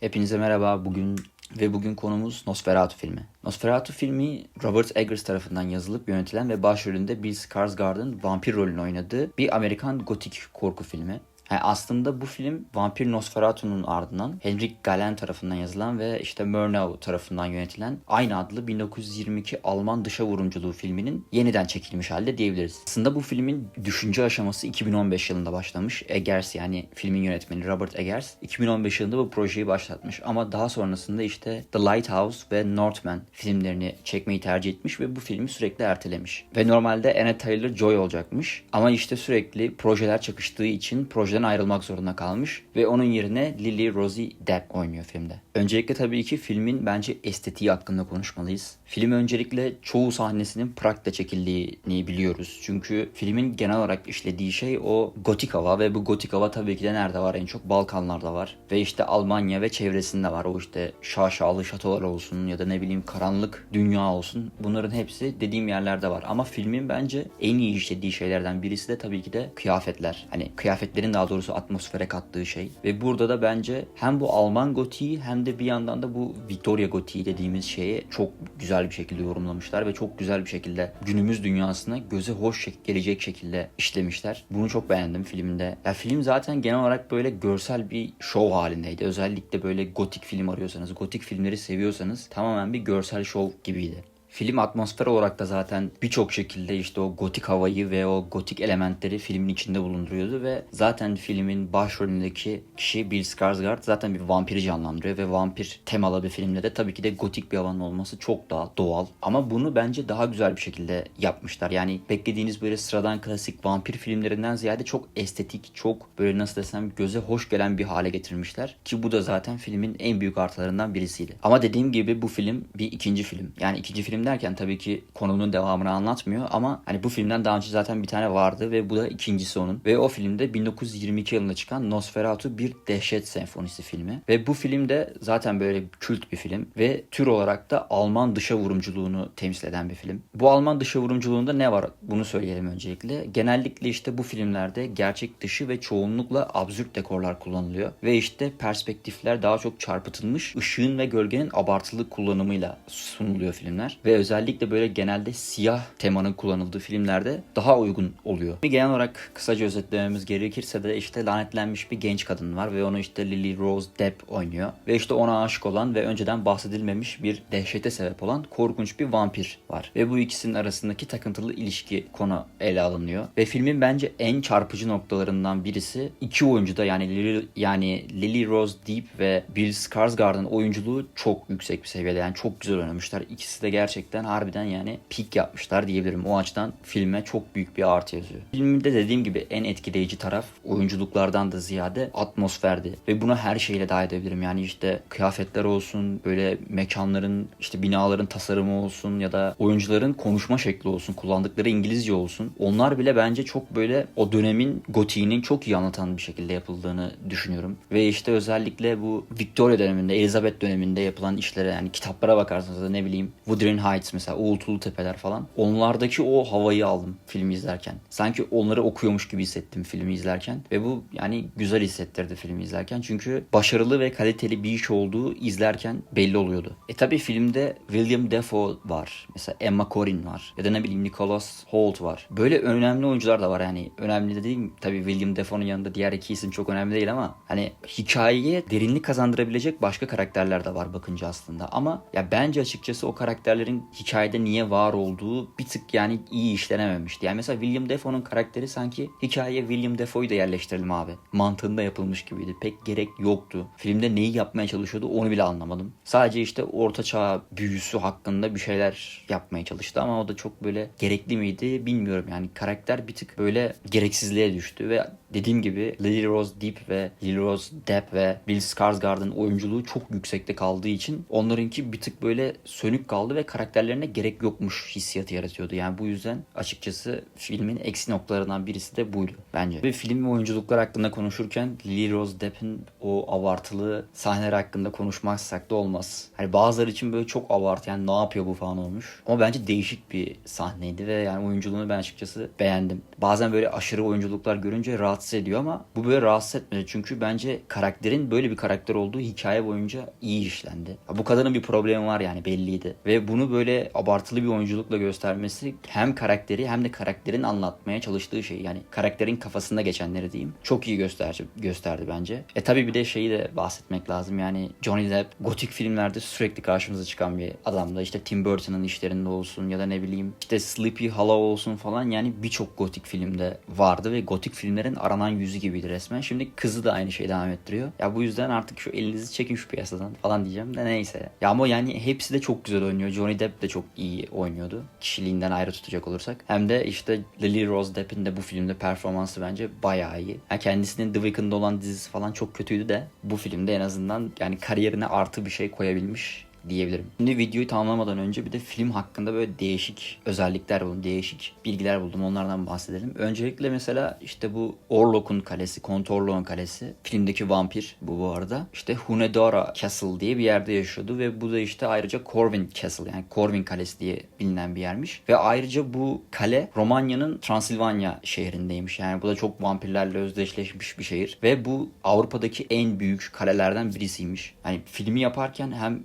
Hepinize merhaba. Bugün ve bugün konumuz Nosferatu filmi. Nosferatu filmi Robert Eggers tarafından yazılıp yönetilen ve başrolünde Bill Skarsgård'ın vampir rolünü oynadığı bir Amerikan gotik korku filmi. Yani aslında bu film Vampir Nosferatu'nun ardından Henrik Galen tarafından yazılan ve işte Murnau tarafından yönetilen aynı adlı 1922 Alman dışa vurumculuğu filminin yeniden çekilmiş halde diyebiliriz. Aslında bu filmin düşünce aşaması 2015 yılında başlamış. Eggers yani filmin yönetmeni Robert Eggers 2015 yılında bu projeyi başlatmış ama daha sonrasında işte The Lighthouse ve Northman filmlerini çekmeyi tercih etmiş ve bu filmi sürekli ertelemiş. Ve normalde Anna Taylor-Joy olacakmış ama işte sürekli projeler çakıştığı için projeden ayrılmak zorunda kalmış ve onun yerine Lily Rosie Depp oynuyor filmde. Öncelikle tabii ki filmin bence estetiği hakkında konuşmalıyız. Film öncelikle çoğu sahnesinin Prag'da çekildiğini biliyoruz. Çünkü filmin genel olarak işlediği şey o gotik hava ve bu gotik hava tabii ki de nerede var en çok? Balkanlarda var. Ve işte Almanya ve çevresinde var. O işte şaşalı şatolar olsun ya da ne bileyim karanlık dünya olsun. Bunların hepsi dediğim yerlerde var. Ama filmin bence en iyi işlediği şeylerden birisi de tabii ki de kıyafetler. Hani kıyafetlerin daha doğrusu atmosfere kattığı şey. Ve burada da bence hem bu Alman gotiği hem de bir yandan da bu Victoria gotiği dediğimiz şeyi çok güzel bir şekilde yorumlamışlar ve çok güzel bir şekilde günümüz dünyasına göze hoş gelecek şekilde işlemişler. Bunu çok beğendim filmde. Ya film zaten genel olarak böyle görsel bir şov halindeydi. Özellikle böyle gotik film arıyorsanız, gotik filmleri seviyorsanız tamamen bir görsel şov gibiydi. Film atmosfer olarak da zaten birçok şekilde işte o gotik havayı ve o gotik elementleri filmin içinde bulunduruyordu ve zaten filmin başrolündeki kişi Bill Skarsgård zaten bir vampiri canlandırıyor ve vampir temalı bir filmde de tabii ki de gotik bir havanın olması çok daha doğal. Ama bunu bence daha güzel bir şekilde yapmışlar. Yani beklediğiniz böyle sıradan klasik vampir filmlerinden ziyade çok estetik, çok böyle nasıl desem göze hoş gelen bir hale getirmişler. Ki bu da zaten filmin en büyük artılarından birisiydi. Ama dediğim gibi bu film bir ikinci film. Yani ikinci film derken tabii ki konunun devamını anlatmıyor ama hani bu filmden daha önce zaten bir tane vardı ve bu da ikincisi onun. Ve o filmde 1922 yılında çıkan Nosferatu bir dehşet senfonisi filmi. Ve bu filmde zaten böyle kült bir film ve tür olarak da Alman dışa vurumculuğunu temsil eden bir film. Bu Alman dışa vurumculuğunda ne var? Bunu söyleyelim öncelikle. Genellikle işte bu filmlerde gerçek dışı ve çoğunlukla absürt dekorlar kullanılıyor. Ve işte perspektifler daha çok çarpıtılmış, ışığın ve gölgenin abartılı kullanımıyla sunuluyor filmler. Ve özellikle böyle genelde siyah temanın kullanıldığı filmlerde daha uygun oluyor. Genel olarak kısaca özetlememiz gerekirse de işte lanetlenmiş bir genç kadın var ve onu işte Lily Rose Depp oynuyor. Ve işte ona aşık olan ve önceden bahsedilmemiş bir dehşete sebep olan korkunç bir vampir var. Ve bu ikisinin arasındaki takıntılı ilişki konu ele alınıyor. Ve filmin bence en çarpıcı noktalarından birisi iki oyuncu da yani Lily, yani Lily Rose Depp ve Bill Skarsgård'ın oyunculuğu çok yüksek bir seviyede. Yani çok güzel oynamışlar. İkisi de gerçekten harbiden yani peak yapmışlar diyebilirim. O açıdan filme çok büyük bir artı yazıyor. Filmde dediğim gibi en etkileyici taraf oyunculuklardan da ziyade atmosferdi. Ve buna her şeyle dahil edebilirim. Yani işte kıyafetler olsun, böyle mekanların, işte binaların tasarımı olsun ya da oyuncuların konuşma şekli olsun, kullandıkları İngilizce olsun. Onlar bile bence çok böyle o dönemin gotiğinin çok iyi anlatan bir şekilde yapıldığını düşünüyorum. Ve işte özellikle bu Victoria döneminde, Elizabeth döneminde yapılan işlere yani kitaplara bakarsanız da ne bileyim Wuthering Heights mesela Uğultulu Tepeler falan. Onlardaki o havayı aldım filmi izlerken. Sanki onları okuyormuş gibi hissettim filmi izlerken. Ve bu yani güzel hissettirdi filmi izlerken. Çünkü başarılı ve kaliteli bir iş olduğu izlerken belli oluyordu. E tabi filmde William Dafoe var. Mesela Emma Corrin var. Ya da ne bileyim Nicholas Hoult var. Böyle önemli oyuncular da var yani. Önemli dediğim tabi William Dafoe'nun yanında diğer iki isim çok önemli değil ama hani hikayeye derinlik kazandırabilecek başka karakterler de var bakınca aslında. Ama ya bence açıkçası o karakterlerin hikayede niye var olduğu bir tık yani iyi işlenememişti. Yani mesela William Dafoe'nun karakteri sanki hikayeye William Dafoe'yu da yerleştirelim abi. Mantığında yapılmış gibiydi. Pek gerek yoktu. Filmde neyi yapmaya çalışıyordu onu bile anlamadım. Sadece işte orta çağ büyüsü hakkında bir şeyler yapmaya çalıştı ama o da çok böyle gerekli miydi bilmiyorum. Yani karakter bir tık böyle gereksizliğe düştü ve dediğim gibi Lily Rose Depp ve Lily Rose Depp ve Bill Skarsgård'ın oyunculuğu çok yüksekte kaldığı için onlarınki bir tık böyle sönük kaldı ve karakterlerine gerek yokmuş hissiyatı yaratıyordu. Yani bu yüzden açıkçası filmin eksi noktalarından birisi de buydu bence. Ve film ve oyunculuklar hakkında konuşurken Lily Rose Depp'in o abartılı sahneler hakkında konuşmazsak da olmaz. Hani bazıları için böyle çok abartı yani ne yapıyor bu falan olmuş. Ama bence değişik bir sahneydi ve yani oyunculuğunu ben açıkçası beğendim. Bazen böyle aşırı oyunculuklar görünce rahatsız rahatsız ediyor ama bu böyle rahatsız etmedi. Çünkü bence karakterin böyle bir karakter olduğu hikaye boyunca iyi işlendi. Bu kadının bir problemi var yani belliydi. Ve bunu böyle abartılı bir oyunculukla göstermesi hem karakteri hem de karakterin anlatmaya çalıştığı şeyi yani karakterin kafasında geçenleri diyeyim çok iyi gösterdi, gösterdi bence. E tabi bir de şeyi de bahsetmek lazım yani Johnny Depp gotik filmlerde sürekli karşımıza çıkan bir adamdı. İşte Tim Burton'ın işlerinde olsun ya da ne bileyim işte Sleepy Hollow olsun falan yani birçok gotik filmde vardı ve gotik filmlerin aranan yüzü gibiydi resmen. Şimdi kızı da aynı şeyi devam ettiriyor. Ya bu yüzden artık şu elinizi çekin şu piyasadan falan diyeceğim de neyse. Ya ama yani hepsi de çok güzel oynuyor. Johnny Depp de çok iyi oynuyordu. Kişiliğinden ayrı tutacak olursak. Hem de işte Lily Rose Depp'in de bu filmde performansı bence bayağı iyi. Yani kendisinin The Weeknd'de olan dizisi falan çok kötüydü de bu filmde en azından yani kariyerine artı bir şey koyabilmiş diyebilirim. Şimdi videoyu tamamlamadan önce bir de film hakkında böyle değişik özellikler buldum, değişik bilgiler buldum. Onlardan bahsedelim. Öncelikle mesela işte bu Orlok'un kalesi, Kont Orlok'un kalesi. Filmdeki vampir bu bu arada. İşte Hunedora Castle diye bir yerde yaşıyordu ve bu da işte ayrıca Corvin Castle yani Corvin Kalesi diye bilinen bir yermiş. Ve ayrıca bu kale Romanya'nın Transilvanya şehrindeymiş. Yani bu da çok vampirlerle özdeşleşmiş bir şehir. Ve bu Avrupa'daki en büyük kalelerden birisiymiş. Yani filmi yaparken hem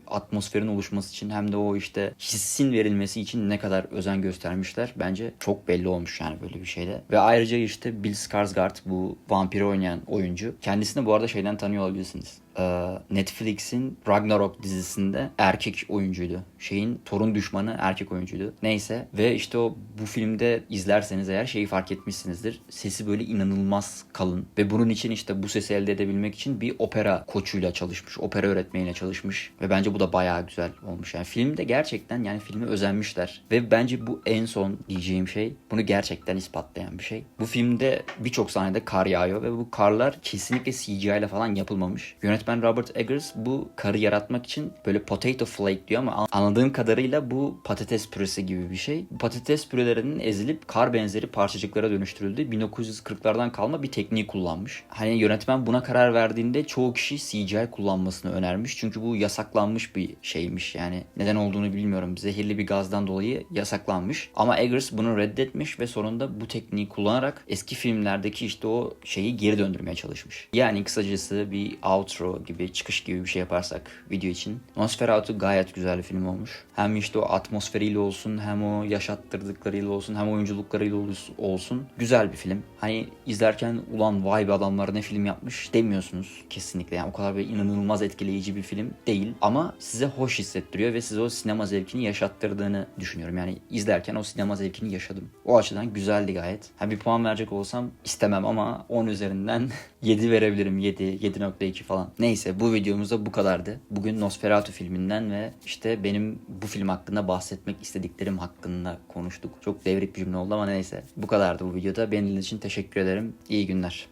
atmosferin oluşması için hem de o işte hissin verilmesi için ne kadar özen göstermişler. Bence çok belli olmuş yani böyle bir şeyde. Ve ayrıca işte Bill Skarsgård bu vampiri oynayan oyuncu. Kendisini bu arada şeyden tanıyor olabilirsiniz. Ee, Netflix'in Ragnarok dizisinde erkek oyuncuydu. Şeyin torun düşmanı erkek oyuncuydu. Neyse ve işte o bu filmde izlerseniz eğer şeyi fark etmişsinizdir. Sesi böyle inanılmaz kalın ve bunun için işte bu sesi elde edebilmek için bir opera koçuyla çalışmış. Opera öğretmeniyle çalışmış ve bence bu da bayağı güzel olmuş. Yani filmde gerçekten yani filme özenmişler ve bence bu en son diyeceğim şey bunu gerçekten ispatlayan bir şey. Bu filmde birçok sahnede kar yağıyor ve bu karlar kesinlikle CGI ile falan yapılmamış. Yönetmen Robert Eggers bu karı yaratmak için böyle potato flake diyor ama anladığım kadarıyla bu patates püresi gibi bir şey. Patates pürelerinin ezilip kar benzeri parçacıklara dönüştürüldüğü 1940'lardan kalma bir tekniği kullanmış. Hani yönetmen buna karar verdiğinde çoğu kişi CGI kullanmasını önermiş. Çünkü bu yasaklanmış bir şeymiş. Yani neden olduğunu bilmiyorum. Zehirli bir gazdan dolayı yasaklanmış. Ama Eggers bunu reddetmiş ve sonunda bu tekniği kullanarak eski filmlerdeki işte o şeyi geri döndürmeye çalışmış. Yani kısacası bir outro gibi çıkış gibi bir şey yaparsak video için. Nosferatu gayet güzel bir film olmuş. Hem işte o atmosferiyle olsun hem o yaşattırdıklarıyla olsun hem oyunculuklarıyla olsun. Güzel bir film. Hani izlerken ulan vay be adamlar ne film yapmış demiyorsunuz kesinlikle. Yani o kadar böyle inanılmaz etkileyici bir film değil. Ama size hoş hissettiriyor ve size o sinema zevkini yaşattırdığını düşünüyorum. Yani izlerken o sinema zevkini yaşadım. O açıdan güzeldi gayet. Ha bir puan verecek olsam istemem ama 10 üzerinden 7 verebilirim. 7, 7.2 falan. Neyse bu videomuzda bu kadardı. Bugün Nosferatu filminden ve işte benim bu film hakkında bahsetmek istediklerim hakkında konuştuk. Çok devrik bir cümle oldu ama neyse. Bu kadardı bu videoda. Benim için teşekkür ederim. İyi günler.